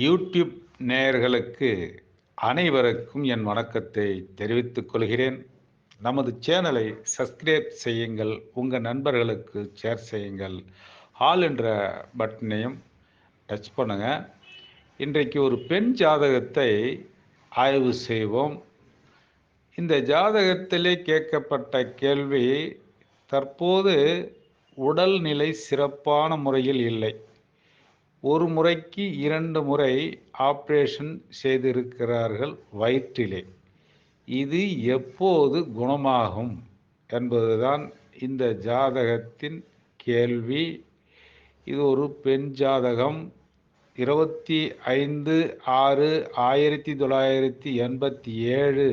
YouTube நேயர்களுக்கு அனைவருக்கும் என் வணக்கத்தை தெரிவித்துக் கொள்கிறேன். நமது சேனலை சப்ஸ்கிரைப் செய்யுங்கள் உங்கள் நண்பர்களுக்கு ஷேர் செய்யுங்கள். ஆல் என்ற பட்டனையும் டச் பண்ணுங்க. இன்றைக்கு ஒரு பெண் ஜாதகத்தை ஆய்வு செய்வோம். இந்த ஜாதகத்திலே கேட்கப்பட்ட கேள்வி தற்போது உடல்நிலை சிறப்பான முறையில் இல்லை. ஒரு முறைக்கு இரண்டு முறை ஆப்ரேஷன் செய்திருக்கிறார்கள் வயிற்றிலே. இது எப்போது குணமாகும் என்பதுதான் இந்த ஜாதகத்தின் கேள்வி. இது ஒரு பெண் ஜாதகம். இருபத்தி ஐந்து ஆறு ஆயிரத்தி தொள்ளாயிரத்தி எண்பத்தி ஏழு.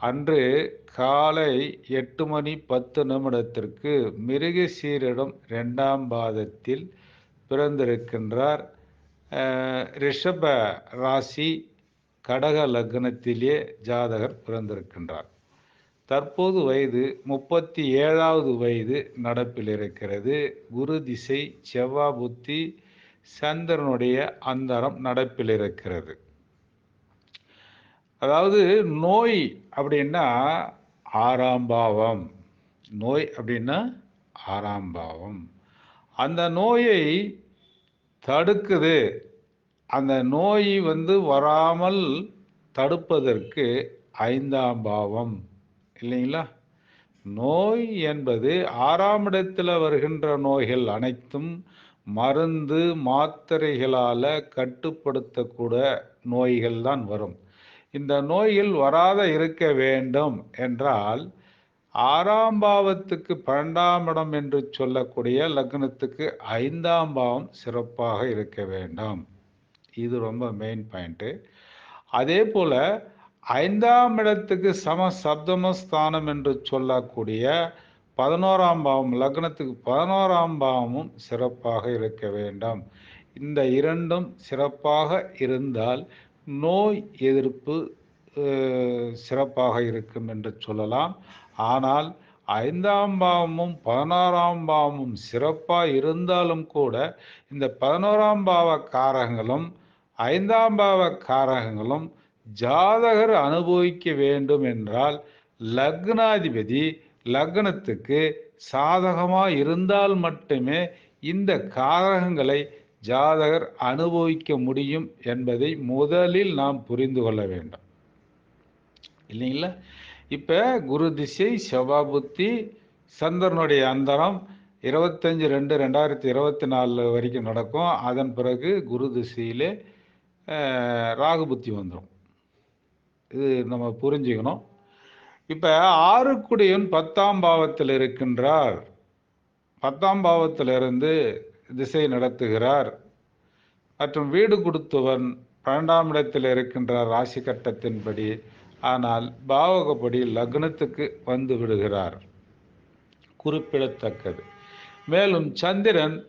அன்று காலை எட்டு மணி பத்து நிமிடத்திற்கு மிருகசீரிடம் ரெண்டாம் பாதத்தில் பிறந்திருக்கின்றார். ரிஷப ராசி கடக லக்னத்திலே ஜாதகர் பிறந்திருக்கின்றார். தற்போது வயது முப்பத்தி ஏழாவது வயது நடப்பில் இருக்கிறது குரு திசை செவ்வா புத்தி சந்திரனுடைய அந்தரம் நடப்பில் இருக்கிறது அதாவது நோய் அப்படின்னா ஆறாம் பாவம். நோய் அப்படின்னா ஆறாம் பாவம். அந்த நோயை தடுக்குது. அந்த நோய் வந்து வராமல் தடுப்பதற்கு ஐந்தாம் பாவம். இல்லைங்களா? நோய் என்பது ஆறாம் இடத்தில் வருகின்ற நோய்கள் அனைத்தும் மருந்து மாத்திரைகளால் கட்டுப்படுத்தக்கூட நோய்கள் தான் வரும். இந்த நோய்கள் வராத இருக்க வேண்டும் என்றால் ஆறாம் பாவத்துக்கு பன்னெண்டாம் இடம் என்று சொல்லக்கூடிய லக்னத்துக்கு ஐந்தாம் பாவம் சிறப்பாக இருக்க வேண்டும். இது ரொம்ப மெயின் பாயிண்ட்டு அதே போல் ஐந்தாம் இடத்துக்கு சம சப்தமஸ்தானம் என்று சொல்லக்கூடிய பதினோராம் பாவம் லக்னத்துக்கு பதினோராம் பாவமும் சிறப்பாக இருக்க வேண்டும். இந்த இரண்டும் சிறப்பாக இருந்தால் நோய் எதிர்ப்பு சிறப்பாக இருக்கும் என்று சொல்லலாம். ஆனால் ஐந்தாம் பாவமும் பதினோராம் பாவமும் சிறப்பாக இருந்தாலும் கூட இந்த பதினோராம் பாவ காரகங்களும் ஐந்தாம் பாவ காரகங்களும் ஜாதகர் அனுபவிக்க வேண்டும் என்றால் லக்னாதிபதி லக்னத்துக்கு சாதகமாக இருந்தால் மட்டுமே இந்த காரகங்களை ஜாதகர் அனுபவிக்க முடியும் என்பதை முதலில் நாம் புரிந்து கொள்ள வேண்டும். இல்லைங்களா? இப்போ குரு திசை செவ்வாபுத்தி சந்திரனுடைய அந்தரம் இருபத்தஞ்சி ரெண்டு ரெண்டாயிரத்தி இருபத்தி நாலு வரைக்கும் நடக்கும். அதன் பிறகு குரு திசையிலே ராகு புத்தி வந்துடும் இது நம்ம புரிஞ்சுக்கணும். இப்போ ஆறுக்குடியன் பத்தாம் பாவத்தில் இருக்கின்றார். பத்தாம் பாவத்திலிருந்து திசை நடத்துகிறார். மற்றும் வீடு கொடுத்தவன் பன்னெண்டாம் இடத்தில் இருக்கின்றார் ராசி கட்டத்தின்படி. ஆனால் பாவகப்படி லக்னத்துக்கு வந்து விடுகிறார். குறிப்பிடத்தக்கது. மேலும் சந்திரன்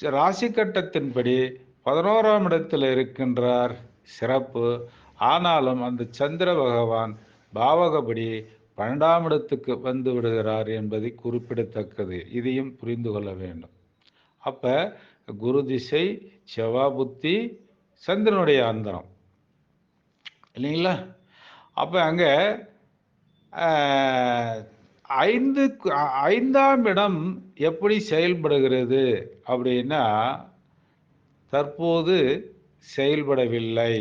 ராசி கட்டத்தின்படி பதினோராம் இடத்தில் இருக்கின்றார். சிறப்பு. ஆனாலும் அந்த சந்திர பகவான் பாவகப்படி பன்னெண்டாம் இடத்துக்கு வந்து விடுகிறார் என்பதை குறிப்பிடத்தக்கது. இதையும் புரிந்து கொள்ள வேண்டும். அப்போ குரு திசை செவ்வாய் புத்தி சந்திரனுடைய அந்தரம். இல்லைங்களா? அப்போ அங்கே ஐந்து ஐந்தாம் இடம் எப்படி செயல்படுகிறது அப்படின்னா தற்போது செயல்படவில்லை.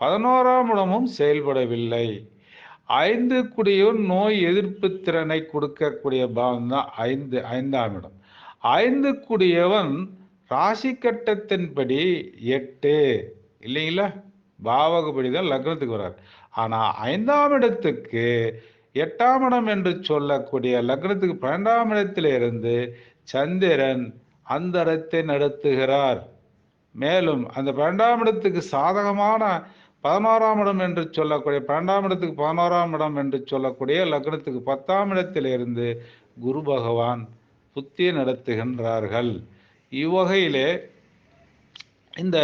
பதினோராம் இடமும் செயல்படவில்லை. ஐந்து குடியும் நோய் எதிர்ப்பு திறனை கொடுக்கக்கூடிய பாவம் தான் ஐந்து ஐந்தாம் இடம். ஐந்து குடியவன் ராசி கட்டத்தின்படி எட்டு இல்லைங்களா? பாவகப்படி தான் லக்னத்துக்கு வர்றார். ஆனால் ஐந்தாம் இடத்துக்கு எட்டாம் இடம் என்று சொல்லக்கூடிய லக்னத்துக்கு பன்னெண்டாம் இடத்திலிருந்து சந்திரன் அந்த இடத்தை நடத்துகிறார். மேலும் அந்த பன்னெண்டாம் இடத்துக்கு சாதகமான பதினோராம் இடம் என்று சொல்லக்கூடிய பன்னெண்டாம் இடத்துக்கு பதினோராம் இடம் என்று சொல்லக்கூடிய லக்னத்துக்கு பத்தாம் இடத்திலிருந்து குரு பகவான் புத்தி நடத்துகின்றார்கள். இவ்வகையிலே இந்த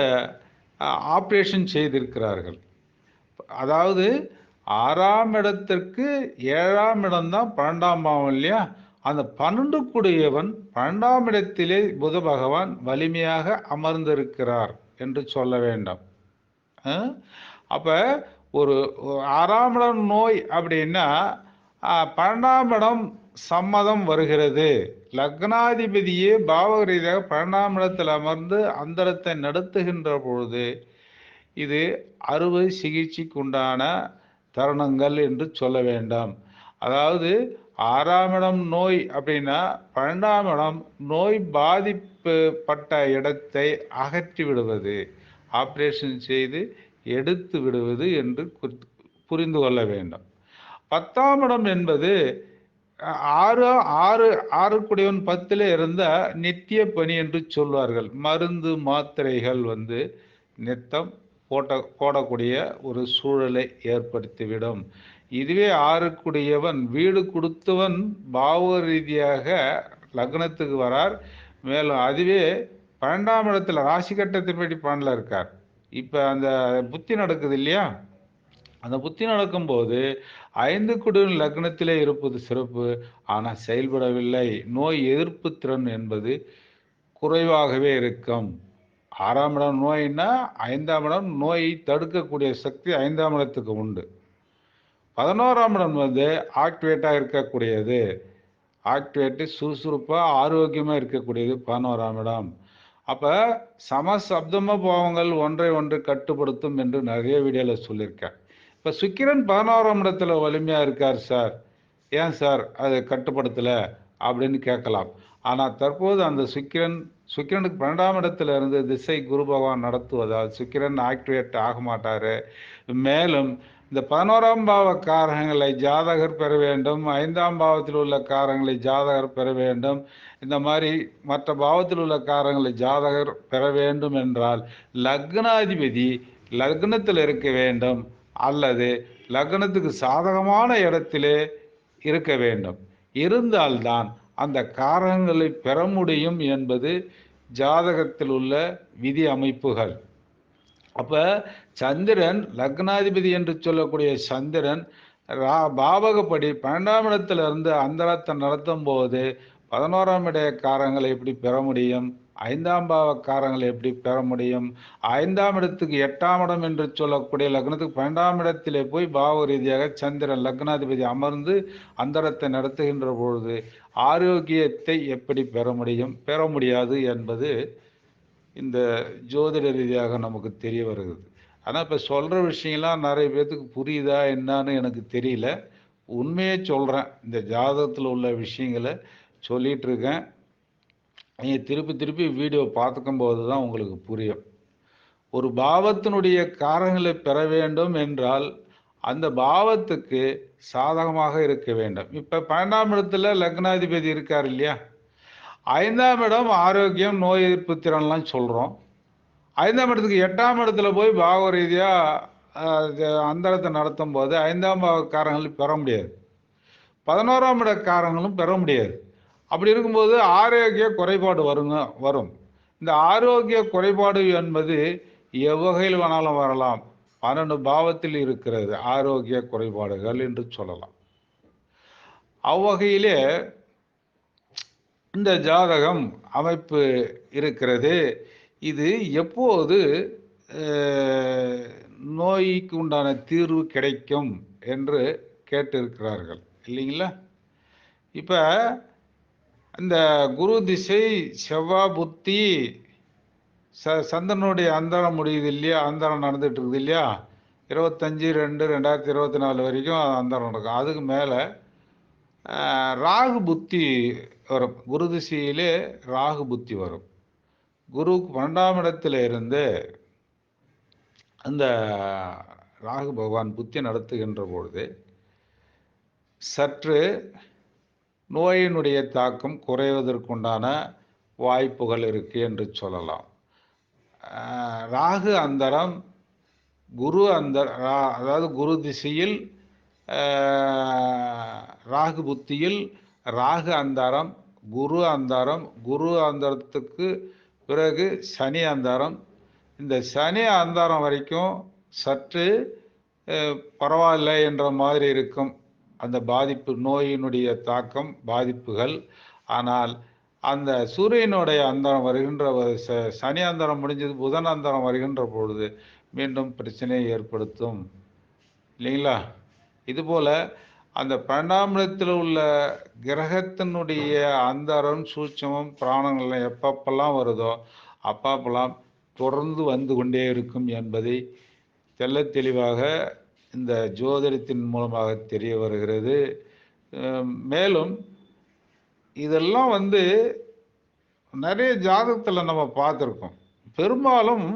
ஆப்ரேஷன் செய்திருக்கிறார்கள். அதாவது ஆறாம் இடத்திற்கு ஏழாம் இடம்தான் பன்னெண்டாம் பாவம் இல்லையா? அந்த பன்னெண்டுக்குடையவன் பன்னெண்டாம் இடத்திலே புத பகவான் வலிமையாக அமர்ந்திருக்கிறார் என்று சொல்ல வேண்டும். அப்போ ஒரு ஆறாம் இடம் நோய் அப்படின்னா பன்னெண்டாம் இடம் சம்மதம் வருகிறது. லக்னாதிபதியே பாவ ரீதியாக பன்னெண்டாம் இடத்தில் அமர்ந்து அந்தரத்தை நடத்துகின்ற பொழுது இது அறுவை சிகிச்சைக்குண்டான தருணங்கள் என்று சொல்ல வேண்டாம். அதாவது ஆறாம் இடம் நோய் அப்படின்னா பன்னெண்டாம் இடம் நோய் பாதிப்பு பட்ட இடத்தை அகற்றி விடுவது ஆப்ரேஷன் செய்து எடுத்து விடுவது என்று புரிந்து கொள்ள வேண்டும். பத்தாம் இடம் என்பது ஆறு ஆறு ஆறு குடையவன் பத்தில் இருந்த நித்திய பணி என்று சொல்வார்கள். மருந்து மாத்திரைகள் வந்து நித்தம் போட்ட போடக்கூடிய ஒரு சூழலை ஏற்படுத்திவிடும். இதுவே ஆறுக்குடையவன் வீடு கொடுத்தவன் பாவ ரீதியாக லக்னத்துக்கு வரார். மேலும் அதுவே பன்னெண்டாம் இடத்துல ராசி கட்டத்தின்படி பன்னெண்டில் இருக்கார். இப்போ அந்த புத்தி நடக்குது இல்லையா? அந்த புத்தி நடக்கும்போது ஐந்து குடியின் லக்னத்திலே இருப்பது சிறப்பு ஆனால் செயல்படவில்லை. நோய் எதிர்ப்பு திறன் என்பது குறைவாகவே இருக்கும். ஆறாம் இடம் நோய்னா ஐந்தாம் இடம் நோயை தடுக்கக்கூடிய சக்தி ஐந்தாம் இடத்துக்கு உண்டு. பதினோராம் இடம் வந்து ஆக்டிவேட்டாக இருக்கக்கூடியது. ஆக்டிவேட்டு சுறுசுறுப்பாக ஆரோக்கியமாக இருக்கக்கூடியது பதினோராம் இடம். அப்போ சமசப்தம போவங்கள் ஒன்றை ஒன்று கட்டுப்படுத்தும் என்று நிறைய வீடியோவில் சொல்லியிருக்கேன். இப்போ சுக்கிரன் பதினோராம் இடத்துல வலிமையாக இருக்கார் சார். ஏன் சார்? அதை கட்டுப்படுத்தலை அப்படின்னு கேட்கலாம். ஆனால் தற்போது அந்த சுக்கிரன் சுக்கிரனுக்கு பன்னெண்டாம் இடத்துல இருந்து திசை குரு பகவான் நடத்துவதால் சுக்கிரன் ஆக்டிவேட் ஆக மாட்டார். மேலும் இந்த பதினோராம் பாவ காரகங்களை ஜாதகர் பெற வேண்டும். ஐந்தாம் பாவத்தில் உள்ள காரங்களை ஜாதகர் பெற வேண்டும். இந்த மாதிரி மற்ற பாவத்தில் உள்ள காரங்களை ஜாதகர் பெற வேண்டும் என்றால் லக்னாதிபதி லக்னத்தில் இருக்க வேண்டும். அல்லது லக்னத்துக்கு சாதகமான இடத்திலே இருக்க வேண்டும். இருந்தால்தான் அந்த காரகங்களை பெற முடியும் என்பது ஜாதகத்தில் உள்ள விதி அமைப்புகள். அப்போ சந்திரன் லக்னாதிபதி என்று சொல்லக்கூடிய சந்திரன் ரா- பாவகப்படி பன்னெண்டாம் இடத்துல இருந்து அந்தரத்தை நடத்தும் போது பதினோராம் இடைய காரங்களை எப்படி பெற முடியும்? ஐந்தாம் பாவக்காரங்களை எப்படி பெற முடியும்? ஐந்தாம் இடத்துக்கு எட்டாம் இடம் என்று சொல்லக்கூடிய லக்னத்துக்கு பன்னெண்டாம் இடத்திலே போய் பாவ ரீதியாக சந்திரன் லக்னாதிபதி அமர்ந்து அந்தரத்தை நடத்துகின்ற பொழுது ஆரோக்கியத்தை எப்படி பெற முடியும்? பெற முடியாது என்பது இந்த ஜோதிட ரீதியாக நமக்கு தெரிய வருகிறது. ஆனால் இப்போ சொல்கிற விஷயம்லாம் நிறைய பேர்த்துக்கு புரியுதா என்னான்னு எனக்கு தெரியல. உண்மையே சொல்கிறேன் இந்த ஜாதகத்தில் உள்ள விஷயங்களை சொல்லிகிட்ருக்கேன் நீங்கள் திருப்பி திருப்பி வீடியோ பார்த்துக்கும் போது தான் உங்களுக்கு புரியும். ஒரு பாவத்தினுடைய காரணங்களை பெற வேண்டும் என்றால் அந்த பாவத்துக்கு சாதகமாக இருக்க வேண்டும். இப்போ பன்னெண்டாம் இடத்துல லக்னாதிபதி இருக்கார் இல்லையா? ஐந்தாம் இடம் ஆரோக்கியம் நோய் எதிர்ப்பு திறன்லாம் சொல்கிறோம் ஐந்தாம் இடத்துக்கு எட்டாம் இடத்துல போய் பாவ ரீதியாக அந்தரத்தை நடத்தும் போது ஐந்தாம் பாவக்காரங்களும் பெற முடியாது. பதினோராம் இடக்காரங்களும் பெற முடியாது. அப்படி இருக்கும்போது ஆரோக்கிய குறைபாடு வருங்க வரும். இந்த ஆரோக்கிய குறைபாடு என்பது எவ்வகையில் வேணாலும் வரலாம். பன்னெண்டு பாவத்தில் இருக்கிறது ஆரோக்கிய குறைபாடுகள் என்று சொல்லலாம். அவ்வகையிலே இந்த ஜாதகம் அமைப்பு இருக்கிறது. இது எப்போது நோய்க்கு உண்டான தீர்வு கிடைக்கும் என்று கேட்டிருக்கிறார்கள். இல்லைங்களா? இப்போ இந்த குரு திசை செவ்வா புத்தி ச சந்திரனுடைய அந்தரம் முடியுது இல்லையா? அந்தரம் நடந்துட்டு இருக்குது இல்லையா? இருபத்தஞ்சி ரெண்டு ரெண்டாயிரத்தி இருபத்தி நாலு வரைக்கும் அந்தரம் நடக்கும். அதுக்கு மேலே ராகு புத்தி வரும். குரு திசையிலே ராகு புத்தி வரும். குருவுக்கு பன்னெண்டாம் இடத்துல இருந்து அந்த ராகு பகவான் புத்தி நடத்துகின்ற பொழுது சற்று நோயினுடைய தாக்கம் குறைவதற்குண்டான வாய்ப்புகள் இருக்கு என்று சொல்லலாம். ராகு அந்தரம் குரு அந்த ரா- அதாவது குரு திசையில் ராகு புத்தியில் ராகு அந்தாரம் குரு அந்தாரம் குரு அந்தரத்துக்கு பிறகு சனி அந்தாரம். இந்த சனி அந்தாரம் வரைக்கும் சற்று பரவாயில்லை என்ற மாதிரி இருக்கும். அந்த பாதிப்பு நோயினுடைய தாக்கம் பாதிப்புகள். ஆனால் அந்த சூரியனுடைய அந்தரம் வருகின்ற ச- சனி அந்தரம் முடிஞ்சது புதன் அந்தரம் வருகின்ற பொழுது மீண்டும் பிரச்சனையை ஏற்படுத்தும். இல்லைங்களா? இதுபோல் அந்த பன்னெண்டாம் உள்ள கிரகத்தினுடைய அந்தரம் சூட்சமம் பிராணங்கள்லாம் எப்பப்பெல்லாம் வருதோ அப்பப்பெல்லாம் தொடர்ந்து வந்து கொண்டே இருக்கும் என்பதை தெல்ல தெளிவாக இந்த ஜோதிடத்தின் மூலமாக தெரிய வருகிறது. மேலும் இதெல்லாம் வந்து நிறைய ஜாதகத்தில் நம்ம பார்த்துருக்கோம். பெரும்பாலும்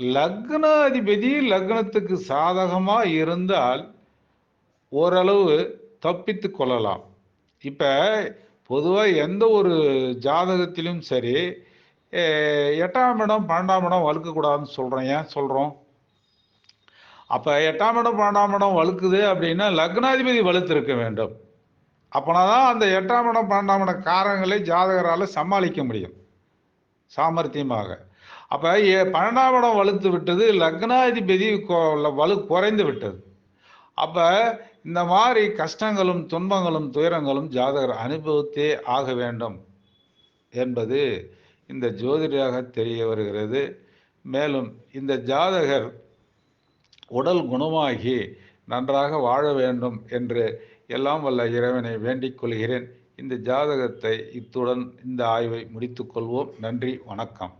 லக்னாதிபதி லக்னத்துக்கு சாதகமாக இருந்தால் ஓரளவு தப்பித்து கொள்ளலாம். இப்போ பொதுவாக எந்த ஒரு ஜாதகத்திலும் சரி எட்டாம் இடம் பன்னெண்டாம் இடம் வலுக்கக்கூடாதுன்னு சொல்கிறோம் ஏன் சொல்கிறோம் அப்போ எட்டாம் இடம் பன்னெண்டாம் இடம் வலுக்குது அப்படின்னா லக்னாதிபதி வலுத்திருக்க வேண்டும். அப்போனா தான் அந்த எட்டாம் இடம் பன்னெண்டாம் இடம் காரங்களை ஜாதகரால் சமாளிக்க முடியும். சாமர்த்தியமாக. அப்போ பன்னெண்டாம் இடம் வலுத்து விட்டது லக்னாதிபதி வலு குறைந்து விட்டது. அப்போ இந்த மாதிரி கஷ்டங்களும் துன்பங்களும் துயரங்களும் ஜாதகர் அனுபவித்தே ஆக வேண்டும் என்பது இந்த ஜோதிடராக தெரிய வருகிறது. மேலும் இந்த ஜாதகர் உடல் குணமாகி நன்றாக வாழ வேண்டும் என்று எல்லாம் வல்ல இறைவனை வேண்டிக் கொள்கிறேன். இந்த ஜாதகத்தை இத்துடன் இந்த ஆய்வை முடித்துக்கொள்வோம் நன்றி வணக்கம்.